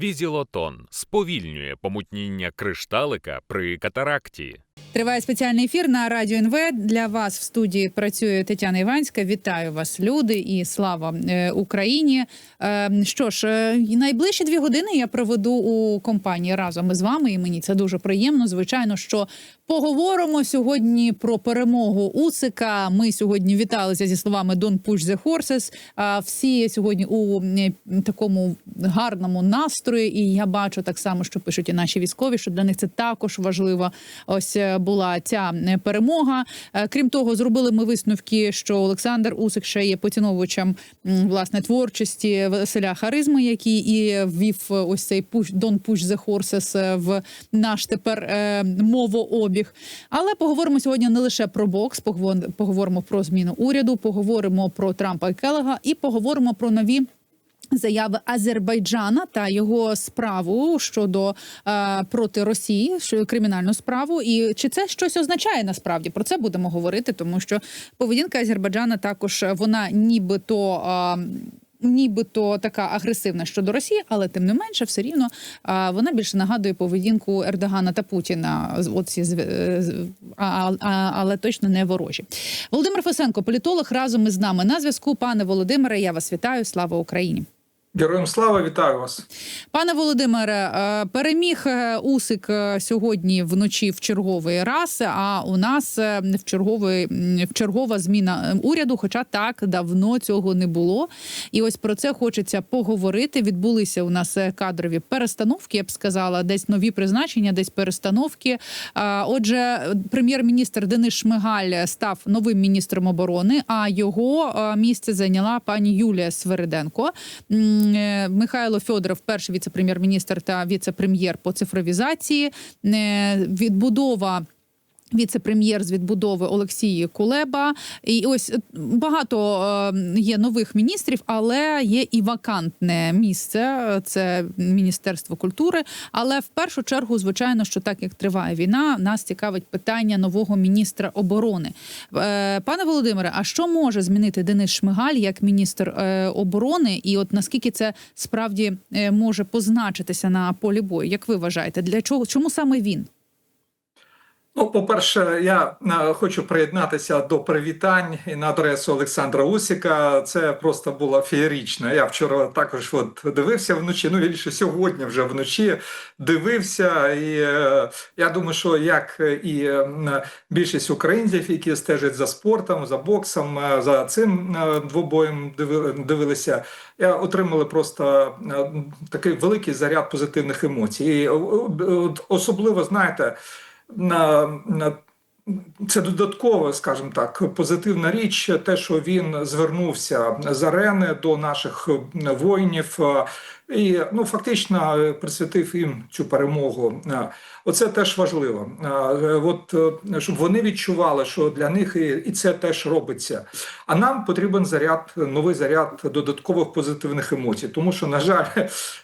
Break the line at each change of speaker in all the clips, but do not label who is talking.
Візілотон сповільнює помутніння кришталика при катаракті.
Триває спеціальний ефір на радіо НВ. Для вас в студії працює Тетяна Іванська. Вітаю вас, люди, і слава е, Україні. Е, що ж, е, найближчі дві години я проведу у компанії разом із вами, і мені це дуже приємно. Звичайно, що поговоримо сьогодні про перемогу Уцика. Ми сьогодні віталися зі словами «Don't push the horses». Всі сьогодні у такому гарному настрої. І я бачу так само, що пишуть і наші військові, що для них це також важливо. Ось е, була ця е, перемога. Е, Крім того, зробили ми висновки, що Олександр Усик ще є поціновувачем власне творчості Василя Харизми, який і ввів ось цей «Don't push the horses» е, в наш тепер мовообіг. Але поговоримо сьогодні не лише про бокс, поговор- поговоримо про зміну уряду, поговоримо про Трампа і Келега і поговоримо про нові. Заяви Азербайджана та його справу щодо е, проти Росії, що кримінальну справу, і чи це щось означає насправді? Про це будемо говорити, тому що поведінка Азербайджана також е, вона нібито. Е, Нібито така агресивна щодо Росії, але тим не менше, все рівно а, вона більше нагадує поведінку Ердогана та Путіна. Оці е, але точно не ворожі. Володимир Фесенко, політолог, разом із нами на зв'язку. Пане Володимире, я вас вітаю. Слава Україні.
Героям слава, вітаю вас.
Пане Володимире, е, переміг е, Усик е, сьогодні вночі в черговий раз. А у нас в черговий в чергова зміна е, уряду. Хоча так давно цього не було. І ось про це хочеться поговорити. Відбулися у нас кадрові перестановки. Я б сказала, десь нові призначення, десь перестановки. Отже, прем'єр-міністр Денис Шмигаль став новим міністром оборони. А його місце зайняла пані Юлія Свериденко. Е, Михайло Федоров, перший віце-прем'єр-міністр та віце-прем'єр по цифровізації. Е, Відбудова. Віце-прем'єр з відбудови Олексій Кулеба, і ось е, багато е, є нових міністрів, але є і вакантне місце. Це міністерство культури. Але в першу чергу, звичайно, що так як триває війна, нас цікавить питання нового міністра оборони. Е, Пане Володимире, а що може змінити Денис Шмигаль як міністр е, оборони? І от наскільки це справді е, може позначитися на полі бою? Як ви вважаєте, для чого чому саме він?
Ну, по-перше, я е, хочу приєднатися до привітань і на адресу Олександра Усіка. Це просто було феєрично. Я вчора також от дивився вночі. Ну більше сьогодні вже вночі дивився. І е, я думаю, що як і е, більшість українців, які стежать за спортом, за боксом, за цим двобоєм дивилися, я отримали просто такий великий заряд позитивних емоцій. І особливо знаєте на, на це додатково, скажімо так, позитивна річ, те, що він звернувся з арени до наших воїнів і ну фактично е, присвятив їм цю перемогу. Е, Оце теж важливо. Е, От щоб вони відчували, що для них і, це теж робиться. А нам потрібен заряд, новий заряд додаткових позитивних емоцій, тому що, на жаль,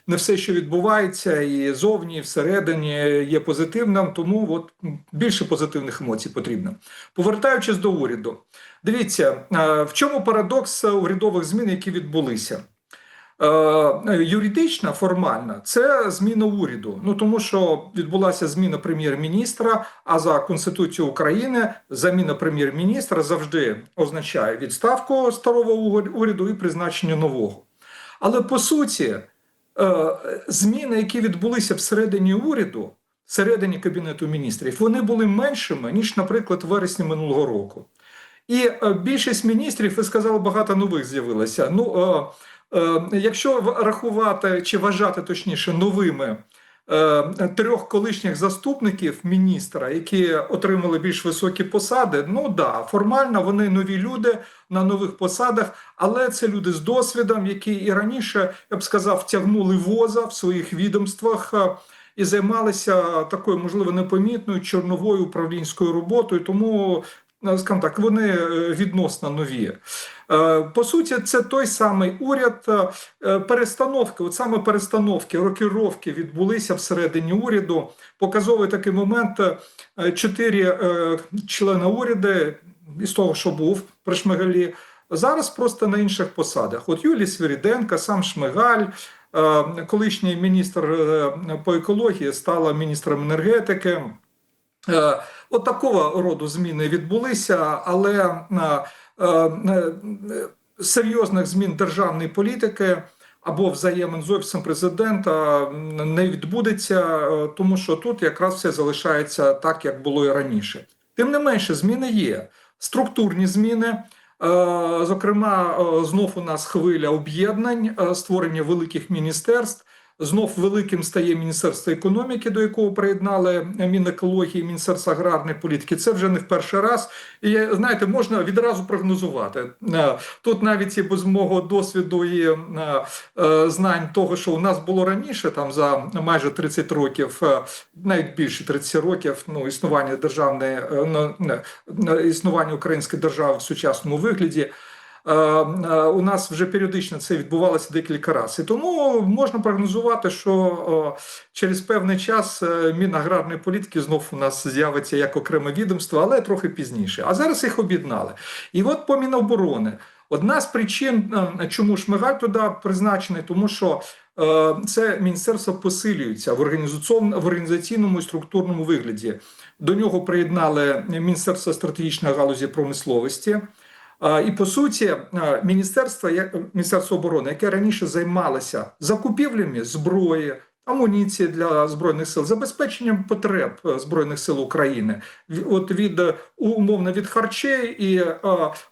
не все, що відбувається, і зовні, і всередині є позитивним, тому от більше позитивних емоцій потрібно. Повертаючись до уряду, дивіться, в чому парадокс урядових змін, які відбулися. Е, Юридична, формальна, це зміна уряду. Ну тому що відбулася зміна прем'єр-міністра. А за конституцією України заміна прем'єр-міністра завжди означає відставку старого уряду і призначення нового. Але по суті, е, зміни, які відбулися всередині уряду, всередині кабінету міністрів, вони були меншими ніж, наприклад, в вересні минулого року. І е, більшість міністрів, ви сказали, багато нових з'явилося. Ну, якщо в- рахувати чи вважати точніше новими е, трьох колишніх заступників міністра, які отримали більш високі посади, ну да, формально вони нові люди на нових посадах, але це люди з досвідом, які і раніше, я б сказав, втягнули воза в своїх відомствах. е, І займалися такою, можливо, непомітною чорновою управлінською роботою, тому е, скажімо так, вони е, відносно нові. Е, По суті, це той самий уряд е, перестановки. От саме перестановки, рокіровки відбулися всередині уряду. Показовий такий момент: е, чотири е, члени уряду із того, що був при Шмигалі, зараз просто на інших посадах. От Юлій Свиріденко, сам Шмигаль, е, колишній міністр е, по екології стала міністром енергетики. Е, От такого роду зміни відбулися, але е, е, е, серйозних змін державної політики або взаємин з офісом президента не відбудеться, е, тому що тут якраз все залишається так, як було і раніше. Тим не менше, зміни є структурні зміни. Е, Зокрема, е, знов у нас хвиля об'єднань, е, створення великих міністерств. Знов великим стає Міністерство економіки, до якого приєднали Мінекології, Міністерство аграрної політики. Це вже не в перший раз. І знаєте, можна відразу прогнозувати. Е, Тут навіть і без мого досвіду і е, е, знань того, що у нас було раніше, там за майже 30 років, навіть більше 30 років, ну існування державної існування української держави в сучасному вигляді. Е, е, У нас вже періодично це відбувалося декілька разів. І тому можна прогнозувати, що е, через певний час Мінаграрної політики знов у нас з'явиться як окреме відомство, але трохи пізніше. А зараз їх об'єднали. І от по Міноборони. Одна з причин, чому Шмигаль туди призначений, тому що це міністерство посилюється в організаційному і структурному вигляді. До нього приєднали Міністерство стратегічної галузі промисловості. І по суті, міністерство, міністерство оборони, яке раніше займалося закупівлями зброї, амуніції для збройних сил, забезпеченням потреб е, збройних сил України, от від е, умовно від харчей і е,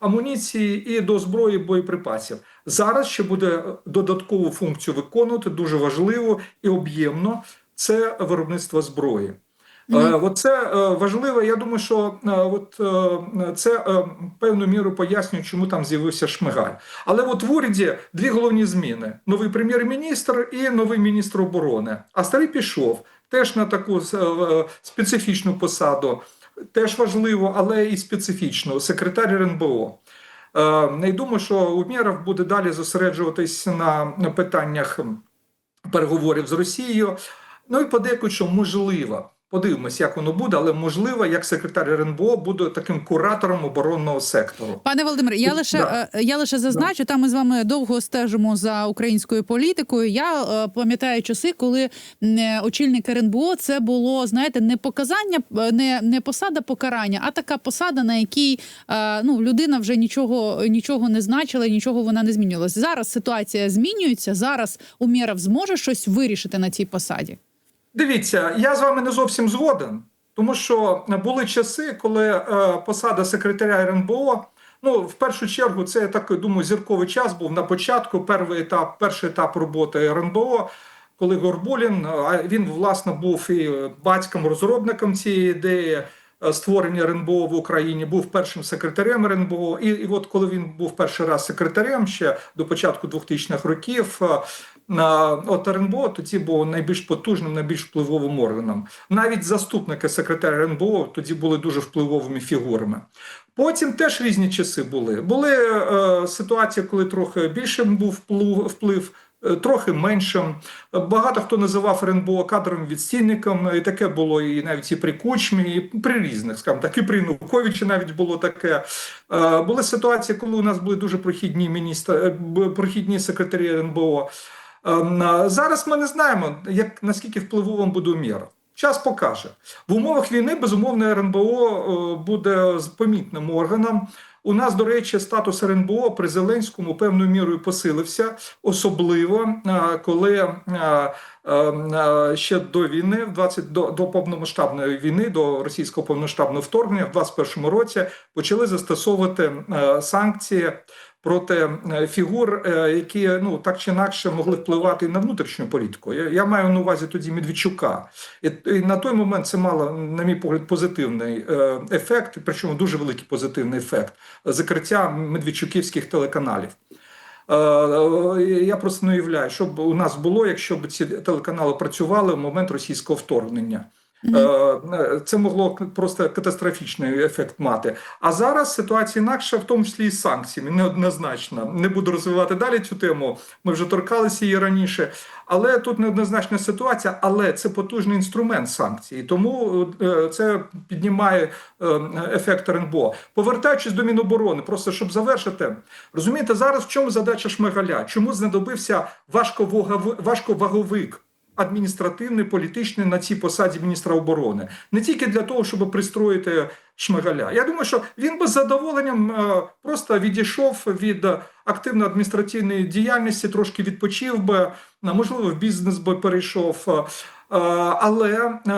амуніції, і до зброї боєприпасів. Зараз ще буде додаткову функцію виконувати дуже важливо і об'ємно. Це виробництво зброї. Це е, важливо. Я думаю, що е, от е, це певною мірою пояснює, чому там з'явився Шмигаль. Але от в уряді дві головні зміни: новий прем'єр-міністр і новий міністр оборони. А старий пішов теж на таку специфічну посаду, теж важливо, але і специфічну секретар РНБО. Е, І думаю, що Умєров буде далі зосереджуватись на питаннях переговорів з Росією. Ну і подекуди, що можливо. Подивимось, як воно буде, але можливо, як секретар РНБО буде таким куратором оборонного сектору.
Пане Володимир, я лише
да.
е, я лише зазначу, там ми з вами довго стежимо за українською політикою. Я е, пам'ятаю часи, коли е, очільник РНБО це було знаєте не показання, е, не, не посада покарання, а така посада, на якій е, ну людина вже нічого нічого не значила, нічого вона не змінювалася. Зараз ситуація змінюється. Зараз Умєров зможе щось вирішити на цій посаді.
Дивіться, я з вами не зовсім згоден, тому що були часи, коли е, посада секретаря РНБО. Ну, в першу чергу, це я так думаю, зірковий час був на початку. Перший етап, перший етап роботи РНБО, коли Горбулін, а він власне був і батьком розробником цієї ідеї е, створення РНБО в Україні, був першим секретарем РНБО. І, і от коли він був перший раз секретарем ще до початку 2000-х років. На от РНБО тоді був найбільш потужним, найбільш впливовим органом. Навіть заступники секретаря РНБО тоді були дуже впливовими фігурами. Потім теж різні часи були. Були е, ситуації, коли трохи більшим був вплив, е, трохи меншим. Багато хто називав РНБО кадровим відстійником, і таке було і навіть і при Кучмі, і при різних, скажімо так, і при Януковичі навіть було таке. Е, були ситуації, коли у нас були дуже прохідні міністри, е, прохідні секретарі РНБО. Ем, а Зараз ми не знаємо, як наскільки впливовим буде Умєров. Час покаже в умовах війни. Безумовно, РНБО е, буде помітним органом. У нас, до речі, статус РНБО при Зеленському певною мірою посилився, особливо е, коли е, е, е, ще до війни, в 20, до, до повномасштабної війни, до російського повномасштабного вторгнення, в 21 році почали застосовувати е, санкції проти е, фігур, е, які ну так чи інакше могли впливати і на внутрішню політику. Я, я маю на увазі тоді Медведчука. І, і на той момент це мало, на мій погляд, позитивний е, ефект, причому дуже великий позитивний ефект закриття медведчуківських телеканалів. Я просто не уявляю, що б у нас було, якщо б ці телеканали працювали в момент російського вторгнення. Е, Це могло просто катастрофічний ефект мати. А зараз ситуація інакша, в тому числі і з санкціями, неоднозначна. Не буду розвивати далі цю тему. Ми вже торкалися її раніше. Але тут неоднозначна ситуація, але це потужний інструмент санкцій. Тому е, це піднімає е, ефект РНБО. Повертаючись до Міноборони, просто щоб завершити, розумієте, зараз в чому задача Шмигаля? Чому знадобився важковаговик, важковаговик адміністративний, політичний на цій посаді міністра оборони? Не тільки для того, щоб пристроїти Шмигаля. Я думаю, що він би з задоволенням е, просто відійшов від активної адміністративної діяльності, трошки відпочив би, можливо, в бізнес би перейшов. е, Але е,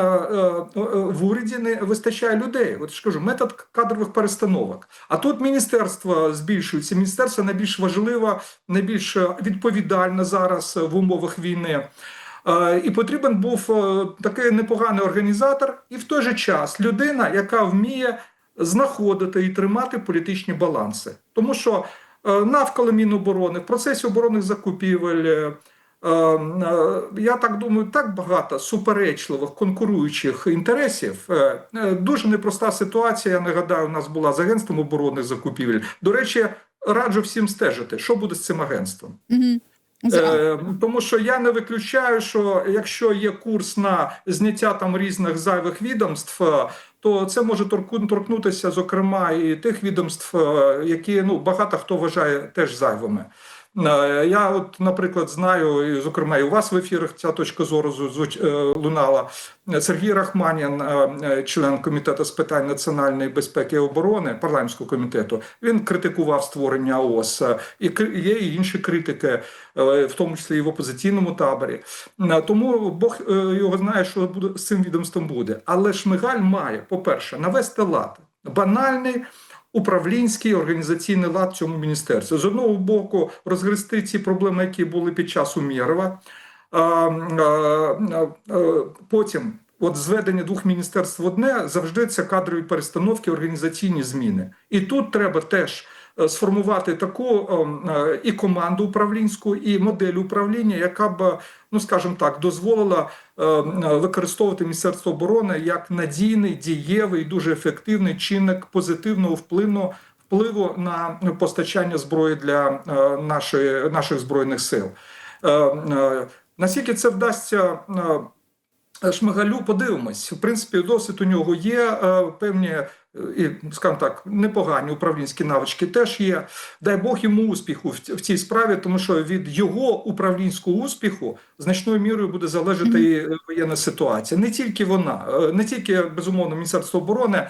в уряді не вистачає людей. От ж кажу, метод кадрових перестановок. А тут міністерство збільшується. Міністерство найбільш важливе, найбільш відповідальне зараз в умовах війни. Е, І потрібен був е, такий непоганий організатор, і в той же час людина, яка вміє знаходити і тримати політичні баланси. Тому що е, навколо Міноборони, в процесі оборонних закупівель, я так думаю, так багато суперечливих конкуруючих інтересів. Дуже непроста ситуація. Я нагадаю, у нас була з агентством оборонних закупівель. До речі, раджу всім стежити, що буде з цим агентством.
Угу.
Е, тому що я не виключаю, що якщо є курс на зняття там різних зайвих відомств, е, то це може торкнутися, зокрема, і тих відомств, е, які ну багато хто вважає теж зайвими. Е, Я, от, наприклад, знаю, і, зокрема, і у вас в ефірах ця точка зору е, лунала. Сергій Рахманін, е, член комітету з питань національної безпеки і оборони парламентського комітету, він критикував створення ООС. І є і інші критики, в тому числі і в опозиційному таборі. Тому Бог його знає, що буде з цим відомством буде. Але Шмигаль має, по-перше, навести лад банальний. Управлінський організаційний лад цьому міністерстві з одного боку розгрести ці проблеми, які були під час Умєрова. Потім, от зведення двох міністерств в одне завжди це кадрові перестановки, організаційні зміни. І тут треба теж е, сформувати таку е, і команду управлінську, і модель управління, яка б, ну скажімо так, дозволила е, використовувати Міністерство оборони як надійний, дієвий, дуже ефективний чинник позитивного впливу впливу на постачання зброї для е, нашої, наших збройних сил. Е, е, Наскільки це вдасться е, Шмигалю, подивимось. В принципі, досвід у нього є е, певні. І, скажімо так, непогані управлінські навички теж є. Дай Бог йому успіху в, цій справі, тому що від його управлінського успіху значною мірою буде залежати і е, воєнна ситуація. Не тільки вона, е, не тільки безумовно Міністерство оборони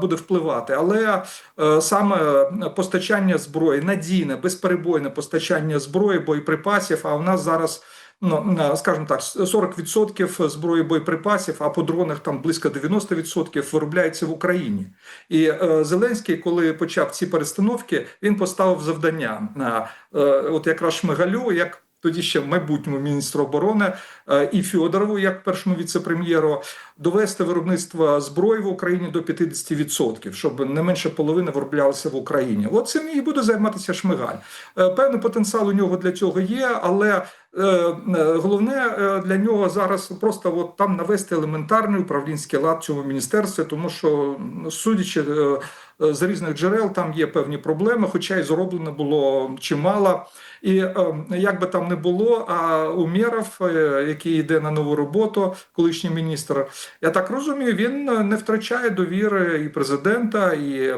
буде впливати, але е, саме постачання зброї, надійне, безперебойне постачання зброї, боєприпасів. А у нас зараз. Ну, е, скажімо так, 40% зброї боєприпасів, а по дронах там близько 90% виробляється в Україні. І е, Зеленський, коли почав ці перестановки, він поставив завдання на е, от якраз Шмигалю, як тоді ще майбутньому міністру оборони е, і Фьодорову, як першому віце-прем'єру, довести виробництво зброї в Україні до 50%, щоб не менше половини вироблялося в Україні. От цим і буде займатися Шмигаль. Е, Певний потенціал у нього для цього є, але е, е, головне е, для нього зараз просто от там навести елементарний управлінський лад цьому міністерстві, тому що ну, судячи е, е, з різних джерел, там є певні проблеми, хоча й зроблено було чимало. І е, як би там не було, а Умєров, е, який йде на нову роботу, колишній міністр, я так розумію, він е, не втрачає довіри і президента, і е,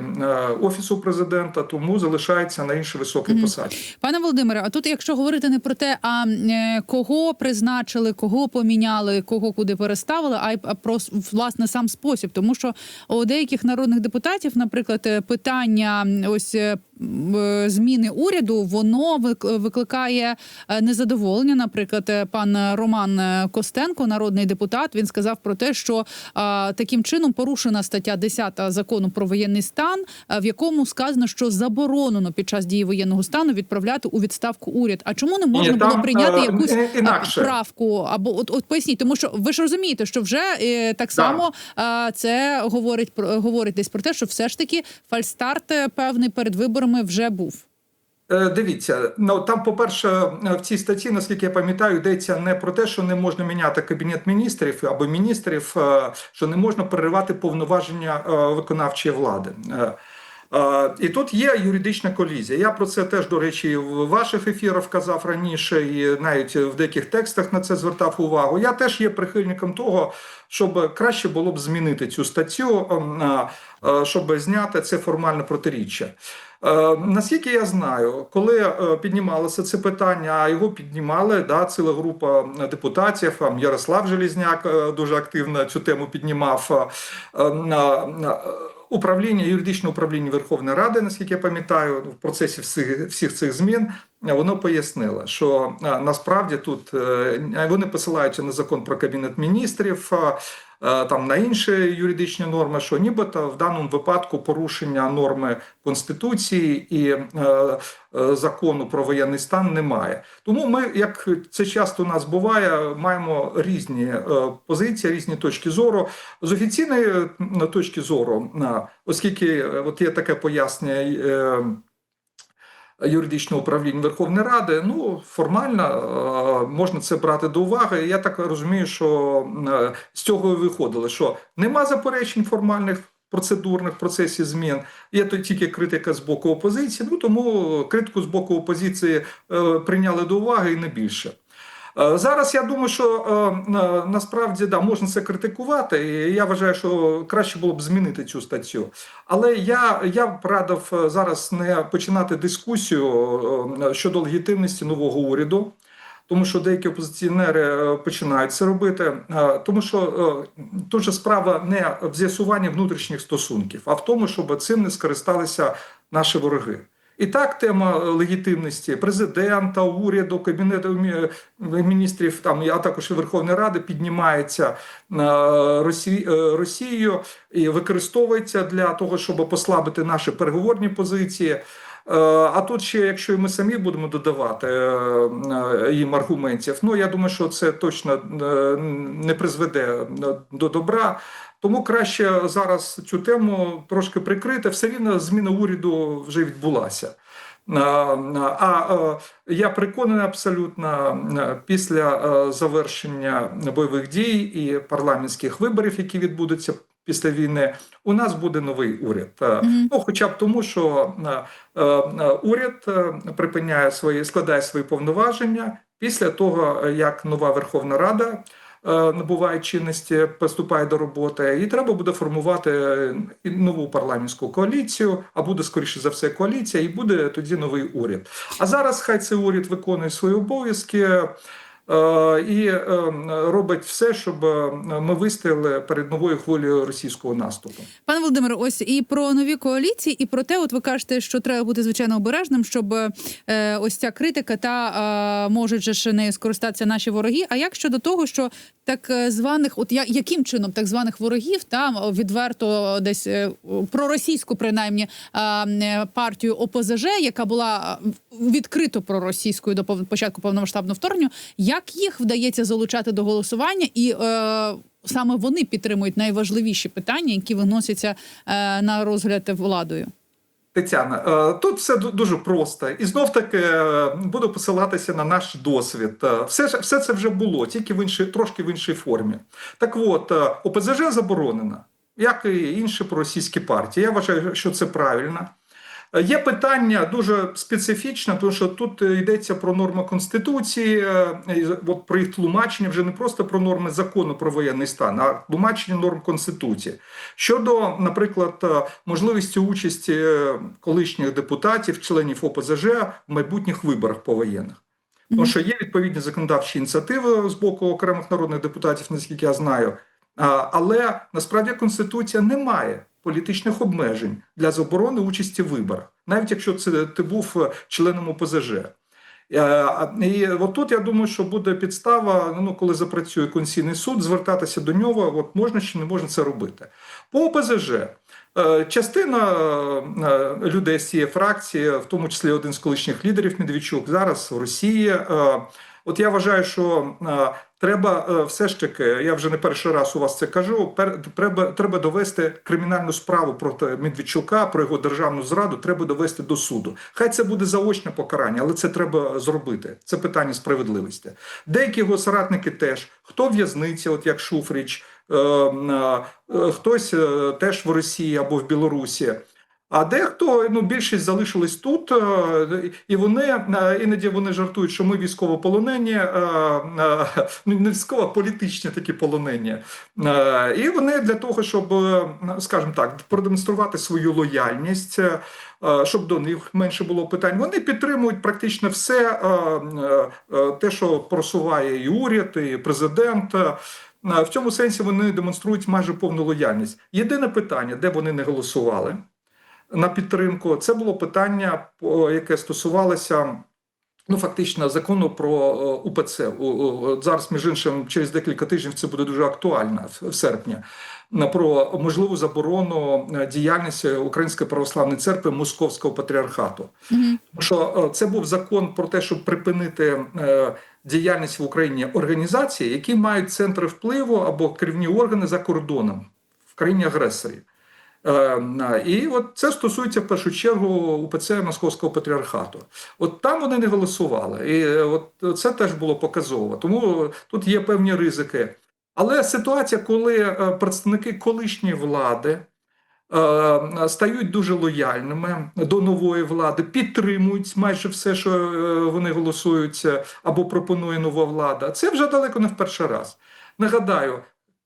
офісу президента, тому залишається на іншій високій посаді.
Пане Володимире, а тут, якщо говорити не про те, а е, кого призначили, кого поміняли, кого куди переставили, а й про власне сам спосіб, тому що у деяких народних депутатів, наприклад, е, питання ось. Е, Зміни уряду воно вик- викликає е, незадоволення. Наприклад, е, пан Роман Костенко, народний депутат, він сказав про те, що таким чином порушена стаття 10 закону про воєнний стан, в якому сказано, що заборонено під час дії воєнного стану відправляти у відставку уряд. А чому не можна
Ні,
було
там,
прийняти
е,
якусь
інакше.
правку? Або от, от поясніть, тому що ви ж розумієте, що вже так само е, це говорить про говорить десь про те, що все ж таки фальстарт певний перед виборами вже був.
Е, Дивіться, ну там, по-перше, в цій статті, наскільки я пам'ятаю, йдеться не про те, що не можна міняти кабінет міністрів або міністрів, е, що не можна переривати повноваження е, виконавчої влади. І тут є юридична колізія. Я про це теж, до речі, в ваших ефірах казав раніше, і навіть в деяких текстах на це звертав увагу. Я теж є прихильником того, щоб краще було б змінити цю статтю, ем, щоб зняти це формальне протиріччя. Е, Наскільки я знаю, коли е, піднімалося це питання, а його піднімали да, ціла група депутатів, Ярослав Желізняк е, дуже активно цю тему піднімав. е, на- Управління, юридичне управління Верховної Ради, наскільки я пам'ятаю, в процесі всіх, всіх цих змін е, воно пояснило, що е, насправді тут е, вони посилаються на закон про кабінет міністрів, е, е, там на інші юридичні норми, що нібито в даному випадку порушення норми конституції і е, е, закону про воєнний стан немає. Тому ми, як це часто у нас буває, маємо різні е, позиції, різні точки зору. З офіційної е, точки зору, е, оскільки е, от є таке пояснення. Юридичного управління Верховної Ради, ну формально е, можна це брати до уваги. Я так розумію, що е, з цього і виходило, що нема заперечень формальних процедурних процесів змін. Є то тільки критика з боку опозиції. Ну тому критику з боку опозиції е, прийняли до уваги і не більше. Е, Зараз я думаю, що е, насправді да, можна це критикувати, і я вважаю, що краще було б змінити цю статтю. Але я, я б радив е, зараз не починати дискусію е, щодо легітимності нового уряду. Тому що деякі опозиціонери е, починають це робити, Е, тому що е, тут же справа не в з'ясуванні внутрішніх стосунків, а в тому, щоб цим не скористалися наші вороги. І так тема легітимності президента, уряду, кабінету міністрів, там а також і Верховної Ради піднімається е, Росі- е, Росією і використовується для того, щоб послабити наші переговорні позиції. Е, А тут ще, якщо ми самі будемо додавати е, е, їм аргументів, ну я думаю, що це точно е, не призведе е, до добра. Тому краще зараз цю тему трошки прикрити. Все рівно зміна уряду вже відбулася. А, я переконаний абсолютно після е, завершення бойових дій і парламентських виборів, які відбудуться після війни, у нас буде новий уряд. Е, Ну, хоча б тому, що е, уряд припиняє свої складає свої повноваження після того, як нова Верховна Рада набуває чинності, приступає до роботи, і треба буде формувати е, нову парламентську коаліцію, а буде скоріше за все коаліція, і буде тоді новий уряд. А зараз хай цей уряд виконує свої обов'язки. Е, І е, робить все, щоб е, ми вистояли перед новою хвилею російського наступу.
Пане Володимире, ось і про нові коаліції, і про те, от ви кажете, що треба бути звичайно обережним, щоб ось ця критика та можуть же ж нею скористатися наші вороги. А як щодо того, що так званих, от я, яким чином так званих ворогів та відверто десь проросійську, принаймні партію ОПЗЖ, яка була відкрито проросійською до початку повномасштабного вторгнення, як їх вдається залучати до голосування і е, саме вони підтримують найважливіші питання, які виносяться е, на розгляд владою.
Тетяна, е, тут все дуже просто, і знов таки е, буду посилатися на наш досвід. Е, Все все це вже було, тільки в іншій, трошки в іншій формі. Так от, ОПЗЖ заборонена, як і інші проросійські партії. Я вважаю, що це правильно. Є питання дуже специфічне, тому що тут е, йдеться про норми конституції, е, от про їх тлумачення вже не просто про норми закону про воєнний стан, а тлумачення норм конституції щодо, наприклад, е, можливості участі колишніх депутатів, членів ОПЗЖ в майбутніх виборах повоєнних. Тому що є відповідні законодавчі ініціативи з боку окремих народних депутатів, наскільки я знаю. Але насправді конституція не має політичних обмежень для заборони участі в виборах, навіть якщо це ти був е, членом ОПЗЖ. Е, І от тут я думаю, що буде підстава, ну коли запрацює Конституційний суд, звертатися до нього, от можна чи не можна це робити. По ОПЗЖ. е, Частина людей з цієї фракції, в тому числі один з колишніх лідерів Медведчук, зараз в Росії. От я вважаю, що треба е, все ж таки, я вже не перший раз у вас це кажу. треба, треба довести кримінальну справу проти Медведчука, про його державну зраду. Треба довести до суду. Хай це буде заочне покарання, але це треба зробити. Це питання справедливості. Деякі його соратники теж хто в в'язниці, от як Шуфріч, е, е, е, хтось е, теж в Росії або в Білорусі. А дехто ну більшість залишились тут, е, і вони е, іноді вони жартують, що ми військовополонені, е, ну не військово, політичні такі полонені. І вони для того, щоб, скажімо так, продемонструвати свою лояльність, щоб до них менше було питань. Вони підтримують практично все те, що просуває і уряд, і президент. В цьому сенсі вони демонструють майже повну лояльність. Єдине питання, де вони не голосували на підтримку, це було питання, яке стосувалося. Ну, фактично, закону про е, УПЦ. Зараз, між іншим, через декілька тижнів це буде дуже актуально в- серпні. Про можливу заборону е, діяльності Української православної церкви Московського патріархату. Тому що е, це був закон про те, щоб припинити діяльність в Україні організацій, які мають центри впливу або керівні органи за кордоном в країні агресорі. Е, І от це стосується в першу чергу УПЦ Московського патріархату. От там вони не голосували, і е, от це теж було показово. Тому тут є певні ризики. Але ситуація, коли е, представники колишньої влади стають дуже лояльними до нової влади, підтримують майже все, що вони голосують е, або пропонує нова влада. Це вже далеко не в перший раз. Нагадаю.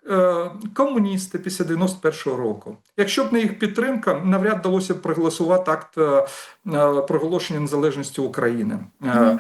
Е, Комуністи після 91-го року, якщо б не їх підтримка, навряд вдалося б проголосувати акт е, е, проголошення незалежності України. Mm -hmm.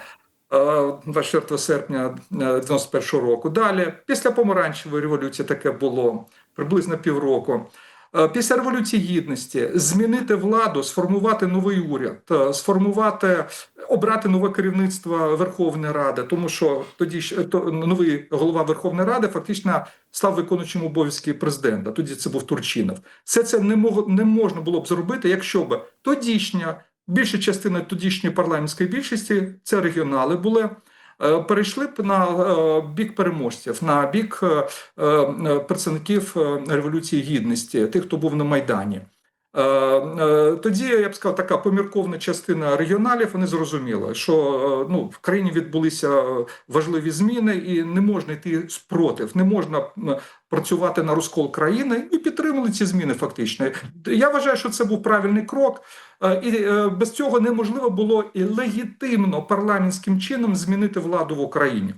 24 серпня 91 року. Далі, після помаранчевої революції, таке було приблизно півроку. Е, Після революції гідності змінити владу, сформувати новий уряд, е, сформувати, обрати нове керівництво Верховної Ради, тому що тоді ж то, новий голова Верховної Ради фактично став виконуючим обов'язки президента. Тоді це був Турчинов. Все це не мог, не можна було б зробити, якщо б тодішня більша частина тодішньої парламентської більшості це регіонали були. Е, Перейшли б на е, бік переможців, на бік е, представників революції гідності, тих, хто був на майдані. Е, е, Тоді я б сказав, така помірковна частина регіоналів вони зрозуміли, що е, ну в країні відбулися важливі зміни, і не можна йти спротив, не можна працювати на розкол країни і підтримали ці зміни. Фактично, я вважаю, що це був правильний крок. І без цього неможливо було і легітимно парламентським чином змінити владу в Україні.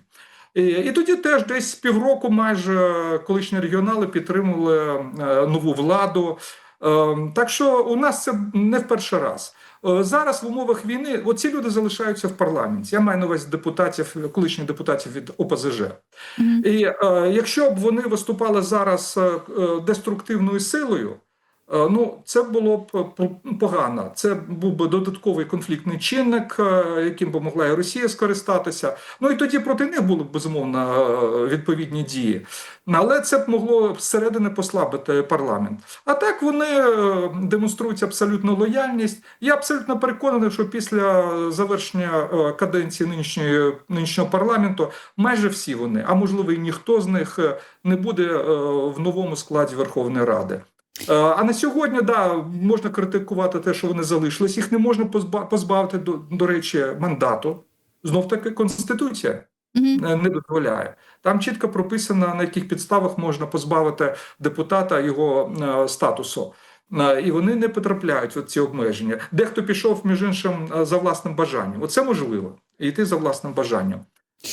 І, і тоді теж десь півроку майже колишні регіонали підтримували нову владу. Е, Так що у нас це не в перший раз. Е, Зараз в умовах війни оці люди залишаються в парламенті. Я маю на увазі депутатів, колишніх депутатів від ОПЗЖ.
Мгм.
І е, якщо б вони виступали зараз е, е, деструктивною силою, ну це було б п- погано. Це був би додатковий конфліктний чинник, е, яким би могла і Росія скористатися. Ну і тоді проти них були б безумовно е, відповідні дії. Але це б могло зсередини послабити парламент. А так вони е, демонструють абсолютну лояльність. Я абсолютно переконаний, що після завершення е, каденції нинішньої нинішнього парламенту майже всі вони, а можливо і ніхто з них е, не буде е, в новому складі Верховної Ради. Е, А на сьогодні да можна критикувати те, що вони залишились. Їх не можна позба- позбавити до, до речі мандату. Знов таки конституція
Мгм.
е, не дозволяє. Там чітко прописано на яких підставах можна позбавити депутата його е, статусу. Е, І вони не потрапляють в ці обмеження. Дехто пішов, між іншим, е, за власним бажанням. Оце можливо йти за власним бажанням.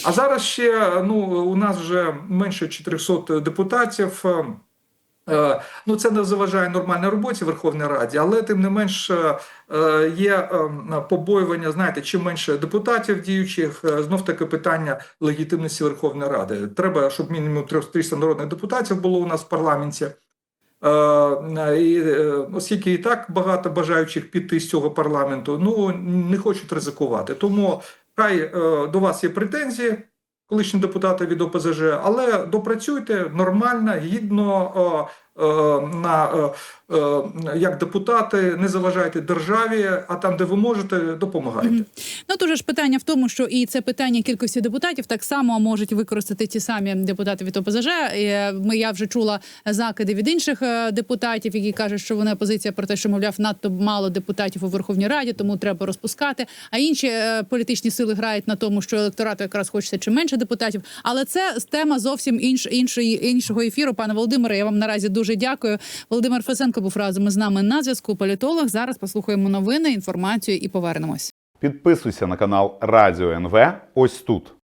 А зараз ще ну у нас вже менше 400 депутатів. Е, Ну, це не заважає нормальній роботі в Верховній Раді, але тим не менш е, е, є е, побоювання. Знаєте, чим менше депутатів діючих, знов таки питання легітимності Верховної Ради. Треба, щоб мінімум 300 народних депутатів було у нас в парламенті. І оскільки і так багато бажаючих піти з цього парламенту, ну не хочуть ризикувати. Тому хай до вас є претензії, колишні депутати від ОПЗЖ, але допрацюйте нормально, гідно, на е, е, як депутати, не заважайте державі, а там, де ви можете, допомагайте.
Ну тут же ж питання в тому, що і це питання кількості депутатів так само можуть використати ті самі депутати від ОПЗЖ. Ми я вже чула закиди від інших е, депутатів, які кажуть, що вони позиція про те, що мовляв надто мало депутатів у Верховній Раді, тому треба розпускати. А інші е, політичні сили грають на тому, що електорату якраз хочеться чим менше депутатів. Але це тема зовсім інш, іншої іншого ефіру. Пане Володимире, я вам наразі дуже дякую. Володимир Фесенко був разом із нами на зв'язку. Політолог. Зараз послухаємо новини, інформацію і повернемось.
Підписуйся на канал Радіо НВ ось тут.